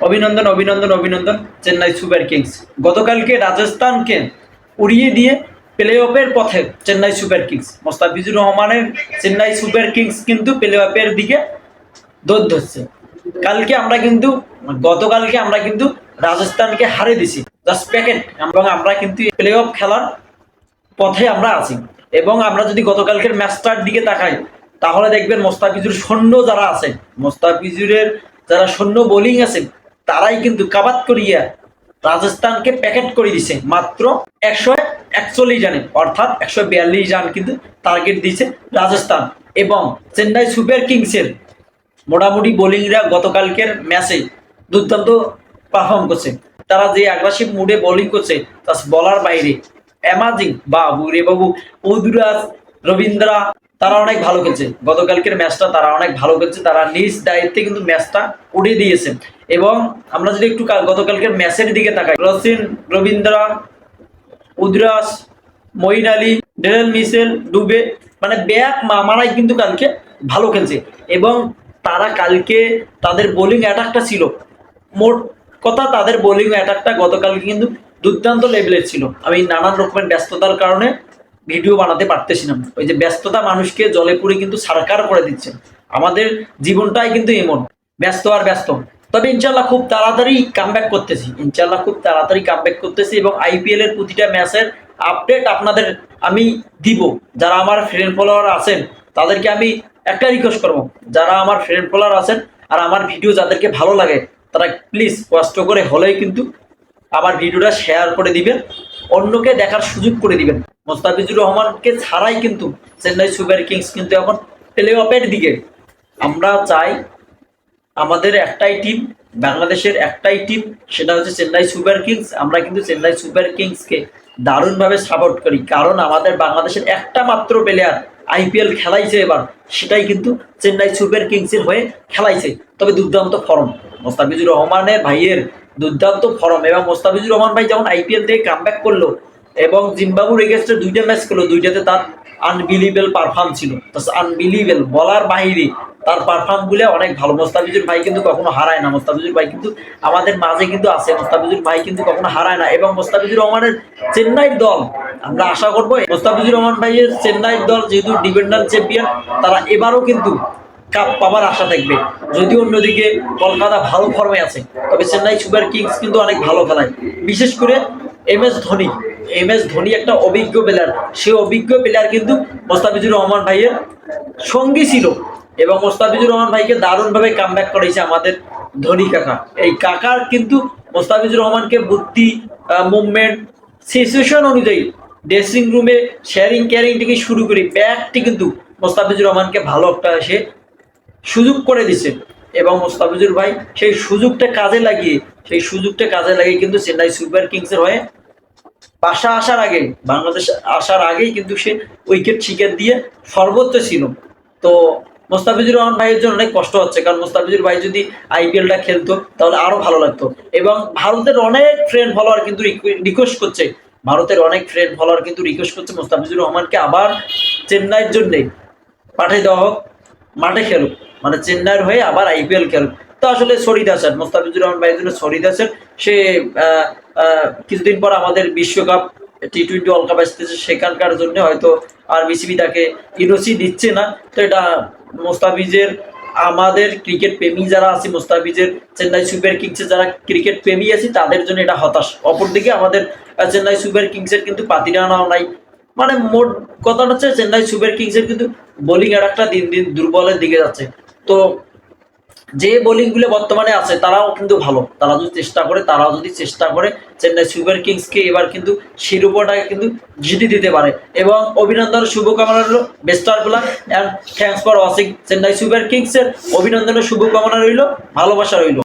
অভিনন্দন অভিনন্দন অভিনন্দন, চেন্নাই সুপার কিংস। গতকালকে রাজস্থানকে উড়িয়ে দিয়ে প্লে অফের পথে চেন্নাই সুপার কিংস। মোস্তাফিজুর রহমানের চেন্নাই সুপার কিংস কিন্তু প্লে অফের দিকে দৌড় ধরছে। কালকে আমরা কিন্তু, গতকালকে আমরা কিন্তু রাজস্থানকে হারে দিছি। জাস্ট প্যাকেট এবং আমরা কিন্তু প্লে অফ খেলার পথে আমরা আছি। এবং আমরা যদি গতকালকের ম্যাচটার দিকে তাকাই, তাহলে দেখবেন মোস্তাফিজুর সৈন্য যারা আছে, মোস্তাফিজুরের যারা সৈন্য বোলিং আছে তারাই কিন্তু কাবাত করিয়া রাজস্থানকে প্যাকেট করে দিছে। মাত্র একশো একচল্লিশ রানে অর্থাৎ একশো বিয়াল্লিশ রান কিন্তু টার্গেট দিয়েছে রাজস্থান এবং চেন্নাই সুপার কিংসের মোটামুটি বোলিংরা গতকালকের ম্যাচে দুর্দান্ত পারফর্ম করছে। তারা যে আগ্রাসিভ মুডে বোলিং করছে তা বলার বাইরে অ্যামাজিং বাবু রে বাবু পদুরাজ রবীন্দ্রা, তারা অনেক ভালো খেলছে। গতকালকের ম্যাচটা তারা অনেক ভালো খেলছে। তারা নিজ দায়িত্বে কিন্তু ম্যাচটা উড়িয়ে দিয়েছে। এবং আমরা যদি একটু কাল- গতকালকের ম্যাচের দিকে তাকাই। রসিন, রবীন্দ্রা, উদ্রাস, মঈন আলী ডেরেল মিসেল ডুবে মানে ব্যাক মামারাই কিন্তু কালকে ভালো খেলছে। এবং তারা কালকে তাদের বোলিং অ্যাটাকটা ছিল। মোট কথা তাদের বোলিং অ্যাটাকটা গতকালকে কিন্তু দুর্দান্ত লেভেলের ছিল। আমি নানান রকমের ব্যস্ততার কারণে ভিডিও বানাতে পারতেছিলাম ওই যে ব্যস্ততা মানুষকে জলে পুড়ে কিন্তু সারকার করে দিচ্ছে। আমাদের জীবনটাই কিন্তু এমন। ব্যস্ত আর ব্যস্ত। তবে ইনশাল্লাহ খুব তাড়াতাড়ি কামব্যাক করতেছি। ইনশাল্লাহ খুব তাড়াতাড়ি কামব্যাক করতেছি এবং আইপিএল এর প্রতিটা ম্যাচের আপডেট আপনাদের আমি দিব। যারা আমার ফ্রেন্ড ফলোয়ার আছেন, তাদেরকে আমি একটা রিকোয়েস্ট করব। যারা আমার ফ্রেন্ড ফলোয়ার আছেন আর আমার ভিডিও যাদেরকে ভালো লাগে, তারা প্লিজ কষ্ট করে হলেই কিন্তু আমার ভিডিওটা শেয়ার করে দিবেন, অন্যকে দেখার সুযোগ করে দিবেন। মোস্তাফিজুর রহমানকে ছাড়াই কিন্তু চেন্নাই সুপার কিংস কিন্তু এখন প্লে অফের দিকে। আমরা চাই আমাদের একটাই টিম বাংলাদেশের একটাই টিম সেটা হচ্ছে চেন্নাই সুপার কিংস। আমরা কিন্তু চেন্নাই সুপার কিংসকে দারুণভাবে সাপোর্ট করি, কারণ আমাদের বাংলাদেশের একটা মাত্র প্লেয়ার আইপিএল খেলাইছে এবার, সেটাই কিন্তু চেন্নাই সুপার কিংসের হয়ে খেলাইছে। তবে দুর্দান্ত ফর্ম মোস্তাফিজুর রহমানের ভাইয়ের দুর্দান্ত ফর্ম এবং মোস্তাফিজুর রহমান ভাই যখন আইপিএল থেকে কামব্যাক করল এবং জিম্বাবুর এগেস্টে দুইটা ম্যাচ করল দুইটাতে তার আনবিলিভেবল পারফর্ম ছিল। আনবিলিভেবল বলার বাহিরে তার পারফর্মগুলো অনেক ভালো। মোস্তাফিজুর ভাই কিন্তু কখনো হারায় না। মোস্তাফিজুর ভাই কিন্তু আমাদের মাঝে কিন্তু আছে। মোস্তাফিজুর ভাই কিন্তু কখনো হারায় না। এবং মোস্তাফিজুর রহমানের চেন্নাইয়ের দল, আমরা আশা করব, মোস্তাফিজুর রহমান ভাইয়ের চেন্নাইয়ের দল যেহেতু ডিফেন্ডার চ্যাম্পিয়ন তারা এবারও কিন্তু কাপ পাবার আশা থাকবে যদিও অন্যদিকে কলকাতা ভালো ফর্মে আছে, তবে চেন্নাই সুপার কিংস কিন্তু অনেক ভালো খেলায়। বিশেষ করে M S Dhoni. M S Dhoni একটা অভিজ্ঞ প্লেয়ার সে অভিজ্ঞ প্লেয়ার কিন্তু মোস্তাফিজুর রহমান ভাইয়ের সঙ্গী ছিল এবং মোস্তাফিজুর রহমান ভাইকে দারুণভাবে কামব্যাক করেছে আমাদের ধোনি কাকা। এই কাকার কিন্তু মোস্তাফিজুর রহমানকে বুদ্ধি মুভমেন্ট সিচুয়েশন অনুযায়ী ড্রেসিং রুমে শেয়ারিং কেয়ারিং থেকে শুরু করি ব্যাগটি কিন্তু মোস্তাফিজুর রহমানকে ভালো একটা সে সুযোগ করে দিছে। এবং মোস্তাফিজুর ভাই সেই সুযোগটা কাজে লাগিয়ে, সেই সুযোগটা কাজে লাগিয়ে কিন্তু চেন্নাই সুপার কিংসের হয়ে বাসা আসার আগে, বাংলাদেশ আসার আগেই কিন্তু সে উইকেট শিকার দিয়ে সর্বোচ্চ ছিল। তো মোস্তাফিজুর রহমান ভাইয়ের জন্য অনেক কষ্ট হচ্ছে, কারণ মোস্তাফিজুর ভাই যদি আইপিএলটা খেলতো, তাহলে আরও ভালো লাগতো। এবং ভারতের অনেক ফ্রেন্ড ফলোয়ার কিন্তু রিকোয়েস্ট করছে। ভারতের অনেক ফ্রেন্ড ফলোয়ার কিন্তু রিকোয়েস্ট করছে মোস্তাফিজুর রহমানকে আবার চেন্নাইয়ের জন্যে পাঠিয়ে দেওয়া হোক, মাঠে খেলুক। মানে চেন্নাইয়ের হয়ে আবার আইপিএল খেলুক। তো আসলে শরীদ আছেন মোস্তাফিজুর রহমান ভাইয়ের জন্য শরীদ আছেন সে কিছুদিন পর আমাদের বিশ্বকাপ টি টোয়েন্টি ওয়ার্ল্ড কাপ আসতেছে সেখানকার জন্য, হয়তো আর বিসিবি তাকে ইউনোসি দিচ্ছে না। তো এটা মোস্তাফিজের, আমাদের ক্রিকেট প্রেমী যারা আছে, মোস্তাফিজের, চেন্নাই সুপার কিংসের যারা ক্রিকেট প্রেমী আছে, তাদের জন্য এটা হতাশ। অপরদিকে আমাদের চেন্নাই সুপার কিংসের কিন্তু পাতিরানাও নাই। মানে মোট কথা হচ্ছে, চেন্নাই সুপার কিংসের কিন্তু বোলিং অ্যাটাকটা দিন দিন দুর্বলের দিকে যাচ্ছে। তো যে বোলিংগুলো বর্তমানে আছে, তারাও কিন্তু ভালো। তারা যদি চেষ্টা করে, তারাও যদি চেষ্টা করে, চেন্নাই সুপার কিংসকে এবার কিন্তু শিরোপাটাকে কিন্তু জিতে দিতে পারে। এবং অভিনন্দনের শুভকামনা রইল বেস্টার plan and thanks for watching Chennai super কিংসের অভিনন্দনের শুভকামনা রইল, ভালোবাসা রইল।